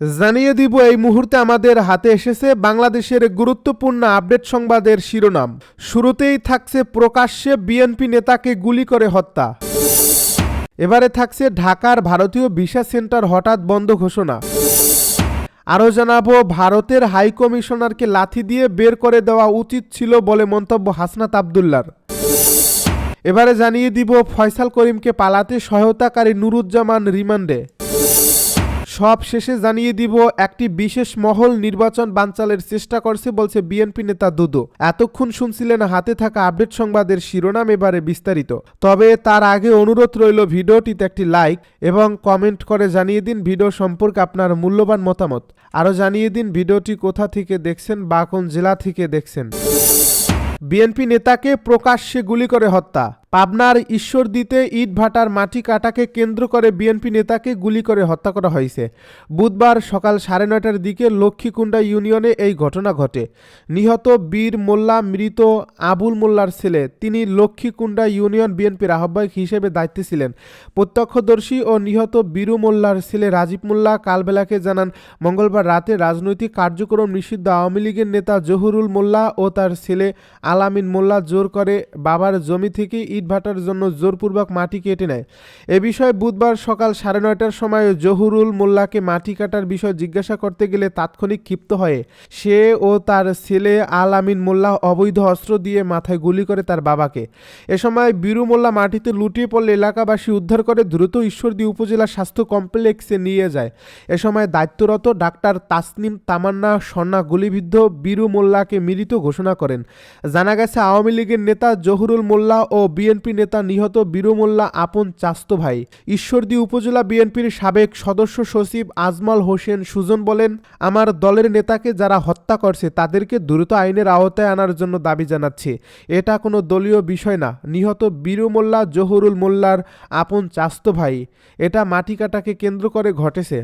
জানিয়ে দিব এই মুহূর্তে আমাদের হাতে এসেছে বাংলাদেশের গুরুত্বপূর্ণ আপডেট সংবাদের শিরোনাম। শুরুতেই থাকছে প্রকাশ্যে বিএনপি নেতাকে গুলি করে হত্যা। এবারে থাকছে ঢাকার ভারতীয় ভিসা সেন্টার হঠাৎ বন্ধ ঘোষণা। আরও জানাব, ভারতের হাই কমিশনারকে লাথি দিয়ে বের করে দেওয়া উচিত ছিল বলে মন্তব্য হাসনাত আবদুল্লার। এবারে জানিয়ে দিব, ফয়সাল করিমকে পালাতে সহায়তাকারী নুরুজ্জামান রিমান্ডে। সব শেষে জানিয়ে দিব, একটি বিশেষ মহল নির্বাচন বানচালের চেষ্টা করছে বলছে বিএনপি নেতা দুদু। এতক্ষণ শুনছিলেন হাতে থাকা আপডেট সংবাদের শিরোনাম এবারে বিস্তারিত। তবে তার আগে অনুরোধ রইল ভিডিওটিতে একটি লাইক এবং কমেন্ট করে জানিয়ে দিন ভিডিও সম্পর্কে আপনার মূল্যবান মতামত। আরও জানিয়ে দিন ভিডিওটি কোথা থেকে দেখছেন বা কোন জেলা থেকে দেখছেন। বিএনপি নেতাকে প্রকাশ্যে গুলি করে হত্যা। পাবনার ঈশ্বরদীতে ইট ভাটার মাটি কাটাকে কেন্দ্র করে বিএনপি নেতাকে গুলি করে হত্যা করা হয়েছে। বুধবার সকাল সাড়ে নয়টার দিকে লক্ষ্মীকুণ্ডা ইউনিয়নে এই ঘটনা ঘটে। নিহত বীর মোল্লা, মৃত আবুল মোল্লার ছেলে। তিনি লক্ষ্মীকুণ্ডা ইউনিয়ন বিএনপির আহ্বায়ক হিসেবে দায়িত্বে ছিলেন। প্রত্যক্ষদর্শী ও নিহত বীরু মোল্লার ছেলে রাজীব মোল্লা কালবেলাকে জানান, মঙ্গলবার রাতে রাজনৈতিক কার্যক্রম নিষিদ্ধ আওয়ামী লীগের নেতা জহুরুল মোল্লা ও তার ছেলে আলামিন মোল্লা জোর করে বাবার জমি থেকে ইটভাটার জন্য জোরপূর্বক মাটি কেটে নেয়। এ বিষয়ে বুধবার সকাল সাড়ে নয়টার সময় জহুরুল মোল্লাকে মাটি কাটার বিষয় জিজ্ঞাসা করতে গেলে তাৎক্ষণিক ক্ষিপ্ত হয়ে সে ও তার ছেলে আল আমিন মোল্লা অবৈধ অস্ত্র দিয়ে মাথায় গুলি করে তার বাবাকে। এ সময় বীরু মোল্লা মাটিতে লুটিয়ে পড়লে এলাকাবাসী উদ্ধার করে দ্রুত ঈশ্বরদী উপজেলা স্বাস্থ্য কমপ্লেক্সে নিয়ে যায়। এ সময় দায়িত্বরত ডাক্তার তাসনিম তামান্না, সন্না গুলিবিদ্ধ বীরু মোল্লাকে মৃত ঘোষণা করেন। জানা গেছে, আওয়ামী লীগের নেতা জহুরুল মোল্লা ও বিএনপি নেতা নিহত বীরু মোল্লা আপন চাস্তো ভাই। ঈশ্বরদী উপজেলা বিএনপির সাবেক সদস্য সচিব আজমাল হোসেন সুজন বলেন, আমার দলের নেতাকে যারা হত্যা করছে, তাদেরকে দ্রুত আইনের আওতায় আনার জন্য দাবি জানাচ্ছি। এটা কোনো দলীয় বিষয় না। নিহত বীরু মোল্লা জহুরুল মোল্লার আপন চাস্তো ভাই। এটা মাটি কাটাকে কেন্দ্র করে ঘটেছে।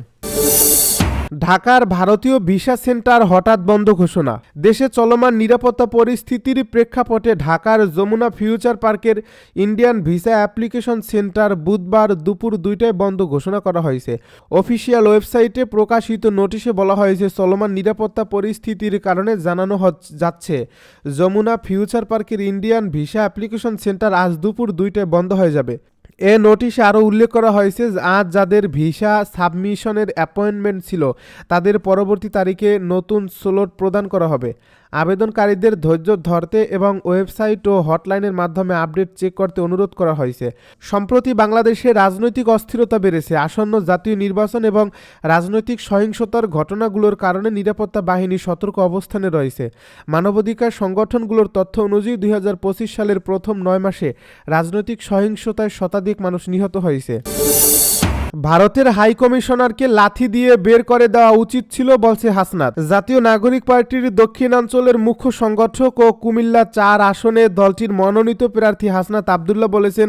ঢাকার ভারতীয় ভিসা সেন্টার হঠাৎ বন্ধ ঘোষণা। দেশে চলমান নিরাপত্তা পরিস্থিতির প্রেক্ষাপটে ঢাকার যমুনা ফিউচার পার্কের ইন্ডিয়ান ভিসা অ্যাপ্লিকেশন সেন্টার বুধবার দুপুর দুইটায় বন্ধ ঘোষণা করা হয়েছে। অফিসিয়াল ওয়েবসাইটে প্রকাশিত নোটিশে বলা হয়েছে, চলমান নিরাপত্তা পরিস্থিতির কারণে জানানো যাচ্ছে, যমুনা ফিউচার পার্কের ইন্ডিয়ান ভিসা অ্যাপ্লিকেশন সেন্টার আজ দুপুর দুইটায় বন্ধ হয়ে যাবে। এ নোটিশে আরও উল্লেখ করা হয়েছে আজ যাদের ভিসা সাবমিশনের অ্যাপয়েন্টমেন্ট ছিল, তাদের পরবর্তী তারিখে নতুন স্লট প্রদান করা হবে। আবেদনকারীদের ধৈর্য ধরতে এবং ওয়েবসাইট ও হটলাইনের মাধ্যমে আপডেট চেক করতে অনুরোধ করা হয়েছে। সম্প্রতি বাংলাদেশে রাজনৈতিক অস্থিরতা বেড়েছে। আসন্ন জাতীয় নির্বাচন এবং রাজনৈতিক সহিংসতার ঘটনাগুলোর কারণে নিরাপত্তা বাহিনী সতর্ক অবস্থানে রয়েছে। মানবাধিকার সংগঠনগুলোর তথ্য অনুযায়ী দুই হাজার পঁচিশ সালের প্রথম নয় মাসে রাজনৈতিক সহিংসতায় শতাধিক মানুষ নিহত হয়েছে। ভারতের হাই কমিশনারকে লাথি দিয়ে বের করে দেওয়া উচিত ছিল, বলছে হাসনাত। জাতীয় নাগরিক পার্টির দক্ষিণাঞ্চলের মুখ্য সংগঠক ও কুমিল্লা চার আসনে দলটির মনোনীত প্রার্থী হাসনাত আবদুল্লাহ বলেছেন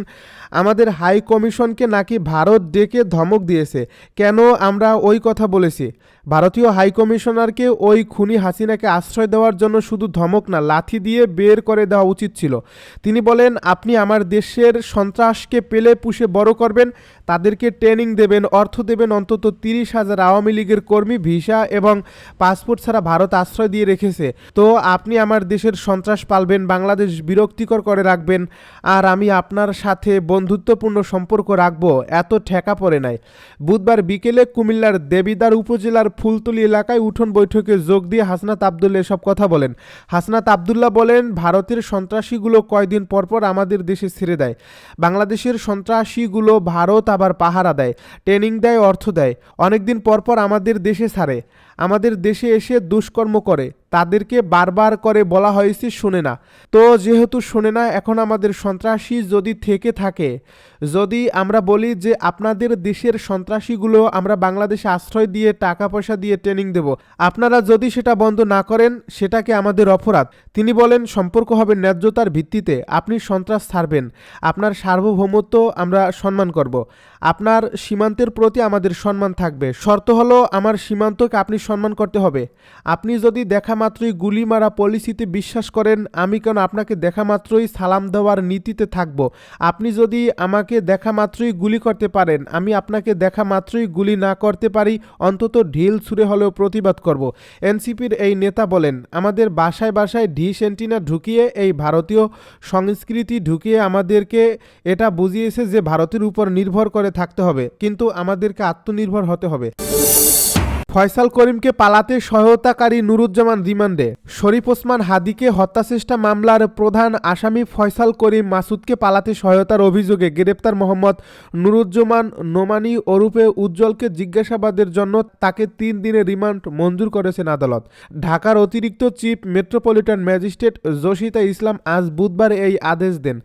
আমাদের হাই কমিশনকে নাকি ভারত ডেকে ধমক দিয়েছে। কেন আমরা ওই কথা বলেছি? ভারতীয় হাই কমিশনারকে ওই খুনি হাসিনাকে আশ্রয় দেওয়ার জন্য শুধু ধমক না, লাথি দিয়ে বের করে দেওয়া উচিত ছিল। তিনি বলেন, আপনি আমার দেশের সন্ত্রাসকে পেলে পুষে বড় করবেন, তাদেরকে ট্রেনিং দেবেন, অর্থ দেবেন অন্তত তিরিশ হাজার আওয়ামী লীগের কর্মী, ভিসা এবং পাসপোর্ট ছাড়া ভারত আশ্রয় দিয়ে রেখেছে। তো আপনি আমার দেশের সন্ত্রাস পালবেন, বাংলাদেশ বিরক্তিকর করে রাখবেন, আর আমি আপনার সাথে বন্ধুত্বপূর্ণ সম্পর্ক রাখব, এত ঠেকা পড়ে নাই। বুধবার বিকেলে কুমিল্লার দেবিদার উপজেলার ফুলতলি এলাকায় উঠোন বৈঠকে যোগ দিয়ে হাসনাত আবদুল্লা এসব কথা বলেন। হাসনাত আবদুল্লাহ বলেন, ভারতের সন্ত্রাসীগুলো কয়দিন পরপর আমাদের দেশে ছেড়ে দেয়। বাংলাদেশের সন্ত্রাসীগুলো ভারত আবার পাহারা দেয়, ট্রেনিং দেয়, অর্থ দেয়। অনেকদিন পরপর আমাদের দেশে ছাড়ে। আমাদের দেশে এসে দুষ্কর্ম করে। তাদেরকে বারবার করে বলা হয়েছে, শোনে না। তো যেহেতু শোনে না, এখন আমাদের সন্ত্রাসী যদি থেকে থাকে, যদি আমরা বলি যে আপনাদের দেশের সন্ত্রাসীগুলো আমরা বাংলাদেশে আশ্রয় দিয়ে টাকা পয়সা দিয়ে ট্রেনিং দেব, আপনারা যদি সেটা বন্ধ না করেন, সেটাকে আমাদের অপরাধ। তিনি বলেন, সম্পর্ক হবে ন্যায্যতার ভিত্তিতে। আপনি সন্ত্রাস ছাড়বেন। আপনার সার্বভৌমত্ব আমরা সম্মান করব। আপনার সীমান্তের প্রতি আমাদের সম্মান থাকবে। শর্ত হলো, আমার সীমান্তকে আপনি সম্মান করতে হবে। আপনি যদি দেখা মাত্রই গুলি মারা পলিসিতে বিশ্বাস করেন, আমি কেন আপনাকে দেখা মাত্রই সালাম দেওয়ার নীতিতে থাকব? আপনি যদি আমাকে দেখা মাত্রই গুলি করতে পারেন, আমি আপনাকে দেখা মাত্রই গুলি না করতে পারি, অন্তত ঢিল ছুঁড়ে হলেও প্রতিবাদ করব। এনসিপির এই নেতা বলেন, আমাদের বাসায় বাসায় ডিশ এন্টিনা ঢুকিয়ে, এই ভারতীয় সংস্কৃতি ঢুকিয়ে আমাদেরকে এটা বুঝিয়েছে যে ভারতের উপর নির্ভর করে থাকতে হবে কিন্তু আমাদেরকে আত্মনির্ভর হতে হবে। ফয়সাল করিমকে পালাতে সহায়তাকারী নুরুজ্জামান রিমান্ডে। শরীফ ওসমান হাদিকে হত্যাচেষ্টা মামলার প্রধান আসামি ফয়সাল করিম মাসুদকে পালাতে সহায়তার অভিযোগে গ্রেপ্তার মোহাম্মদ নুরুজ্জামান নোমানি ওরূপে উজ্জ্বলকে জিজ্ঞাসাবাদের জন্য তাকে তিন দিনের রিমান্ড মঞ্জুর করেছেন আদালত। ঢাকার অতিরিক্ত chief metropolitan magistrate Jasita Islam আজ বুধবার এই আদেশ দেন।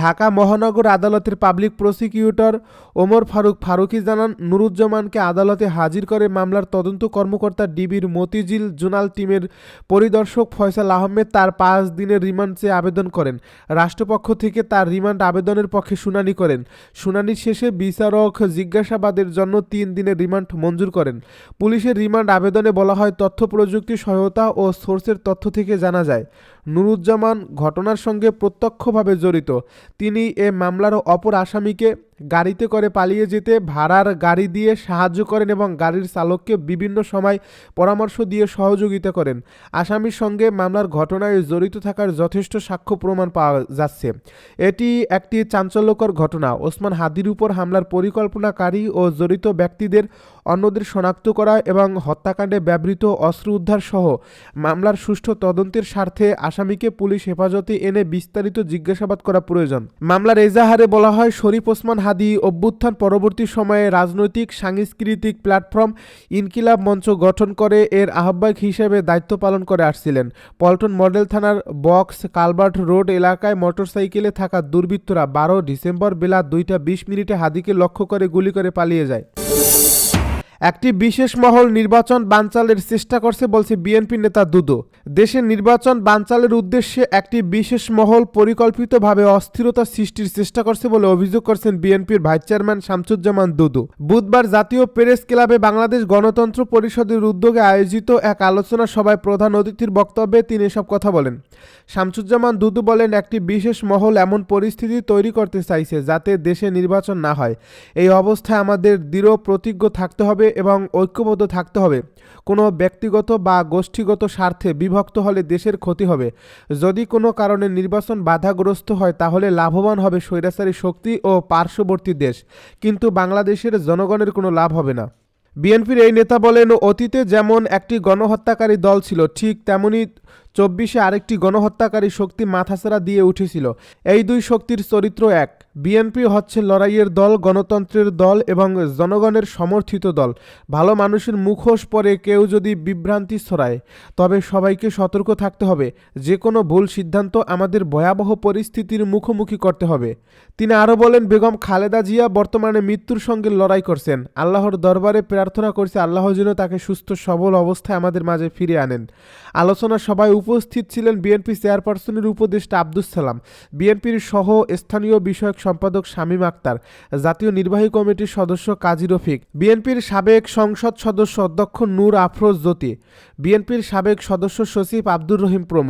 ঢাকা মহানগর আদালতের পাবলিক প্রসিকিউটর ওমর ফারুক ফারুকি জানান, নুরুজ্জামানকে আদালতে হাজির করে মামলার তদন্ত কর্মকর্তা ডিবির মতিঝিল জোনাল টিমের পরিদর্শক ফয়সাল আহমেদ তার পাঁচ দিনের রিমান্ড চেয়ে আবেদন করেন। রাষ্ট্রপক্ষ থেকে তার রিমান্ড আবেদনের পক্ষে শুনানি করেন। শুনানি শেষে বিচারক জিজ্ঞাসাবাদের জন্য তিন দিনের রিমান্ড মঞ্জুর করেন। পুলিশের রিমান্ড আবেদনে বলা হয়, তথ্য প্রযুক্তি সহায়তা ও সোর্সের তথ্য থেকে জানা যায়। নুরুজ্জামান ঘটনার সঙ্গে প্রত্যক্ষভাবে জড়িত। তিনি এ মামলার অপর আসামিকে গাড়িতে করে পালিয়ে যেতে ভাড়ার গাড়ি দিয়ে সাহায্য করেন এবং গাড়ির চালককে বিভিন্ন সময় পরামর্শ দিয়ে সহযোগিতা করেন। আসামির সঙ্গে মামলার ঘটনায় জড়িত থাকার যথেষ্ট সাক্ষ্য প্রমাণ পাওয়া যাচ্ছে। এটি একটি চাঞ্চল্যকর ঘটনা। ওসমান হাদির উপর হামলার পরিকল্পনাকারী ও জড়িত ব্যক্তিদের অন্যদের শনাক্ত করা এবং হত্যাকাণ্ডে ব্যবহৃত অস্ত্র উদ্ধার সহ মামলার সুষ্ঠু তদন্তের স্বার্থে আসামিকে পুলিশ হেফাজতে এনে বিস্তারিত জিজ্ঞাসাবাদ করা প্রয়োজন। মামলার এজাহারে বলা হয়, শরীফ ওসমান হাদি অভ্যুত্থান পরবর্তী সময়ে রাজনৈতিক, সাংস্কৃতিক প্ল্যাটফর্ম ইনকিলাব মঞ্চ গঠন করে এর আহ্বায়ক হিসেবে দায়িত্ব পালন করে আসছিলেন। পল্টন মডেল থানার বক্স কালবার্ট রোড এলাকায় মোটরসাইকেলে থাকা দুর্বৃত্তরা বারো ডিসেম্বর বেলা দুইটা বিশ মিনিটে হাদিকে লক্ষ্য করে গুলি করে পালিয়ে যায়। একটি বিশেষ মহল নির্বাচন বানচালের চেষ্টা করছে বলছে বিএনপি নেতা দুদু। দেশের নির্বাচন বানচালের উদ্দেশ্যে একটি বিশেষ মহল পরিকল্পিতভাবে অস্থিরতা সৃষ্টির চেষ্টা করছে বলে অভিযোগ করছেন বিএনপির ভাইস চেয়ারম্যান শামসুজ্জামান দুদু। বুধবার জাতীয় প্রেস ক্লাবে বাংলাদেশ গণতন্ত্র পরিষদের উদ্যোগে আয়োজিত এক আলোচনা সভায় প্রধান অতিথির বক্তব্যে তিনি এসব কথা বলেন। শামসুজ্জামান দুদু বলেন, একটি বিশেষ মহল এমন পরিস্থিতি তৈরি করতে চাইছে যাতে দেশে নির্বাচন না হয়। এই অবস্থায় আমাদের দৃঢ় প্রতিজ্ঞ থাকতে হবে এবং ঐক্যবদ্ধ থাকতে হবে। কোনো ব্যক্তিগত বা গোষ্ঠীগত স্বার্থে বিভক্ত হলে দেশের ক্ষতি হবে। যদি কোনো কারণে নির্বাচন বাধাগ্রস্ত হয়, তাহলে লাভবান হবে স্বৈরাচারী শক্তি ও পার্শ্ববর্তী দেশ। কিন্তু বাংলাদেশের জনগণের কোনো লাভ হবে না। বিএনপির এই নেতা বলেন, অতীতে যেমন একটি গণহত্যাকারী দল ছিল, ঠিক তেমনি চব্বিশে আরেকটি গণহত্যাকারী শক্তি মাথাছাড়া দিয়ে উঠেছিল। এই দুই শক্তির চরিত্র এক। বিএনপি হচ্ছে লড়াইয়ের দল, গণতন্ত্রের দল এবং জনগণের সমর্থিত দল। ভালো মানুষের মুখোশ পরে কেউ যদি বিভ্রান্তি ছড়ায়, তবে সবাইকে সতর্ক থাকতে হবে। যে কোনো ভুল সিদ্ধান্ত আমাদের ভয়াবহ পরিস্থিতির মুখোমুখি করতে হবে। তিনি আরও বলেন, বেগম খালেদা জিয়া বর্তমানে মৃত্যুর সঙ্গে লড়াই করছেন। আল্লাহর দরবারে প্রার্থনা করছে, আল্লাহ যেন তাকে সুস্থ সবল অবস্থায় আমাদের মাঝে ফিরে আনেন। আলোচনা সভায় উপস্থিত ছিলেন বিএনপি চেয়ারপারসনের উপদেষ্টা আব্দুস সালাম। বিএনপির সহ স্থানীয় বিষয়ক সম্পাদক শামীম আক্তার, জাতীয় নির্বাহী কমিটির সদস্য কাজী রফিক, বিএনপির সাবেক সংসদ সদস্য অধ্যক্ষ নূর আফরোজ জ্যোতি, বিএনপির সাবেক সদস্য সচিব আব্দুর রহিম প্রমুখ।